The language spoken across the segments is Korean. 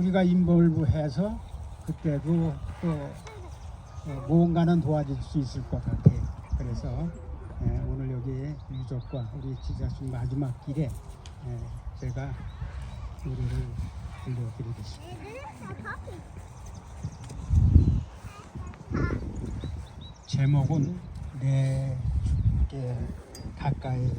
우리가 인볼브해서 그때도 또 어, 무언가는 도와줄 수 있을 것 같아요. 그래서 예, 오늘 여기 유족과 우리 지자식 마지막 길에 예, 제가 노래를 들려드리겠습니다. 제목은 내 주께 가까이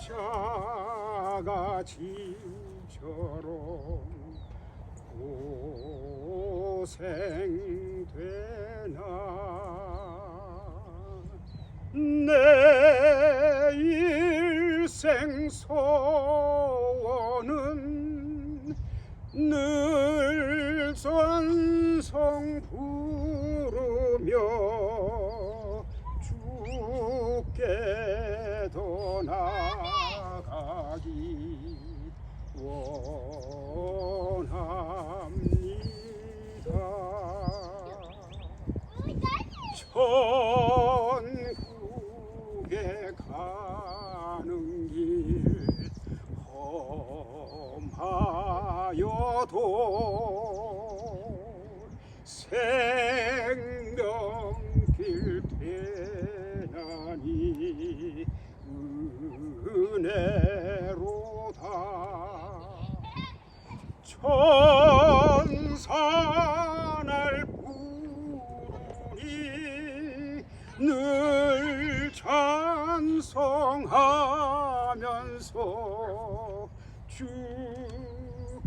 십자가 진처럼 고생되나? 내 일생 소원은 늘 전성 부르며 나가기 원합니다. 천국에 가는 길 험하여도 생명길 대나니 천사날 부르니 늘 찬송하면서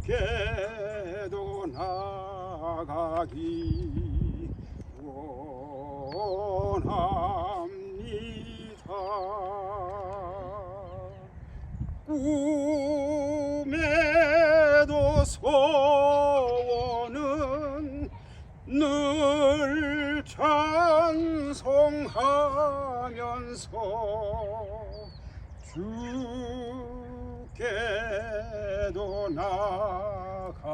주께도 나가기 원합니다. 소원은 늘 찬송하면서 주께도 나가기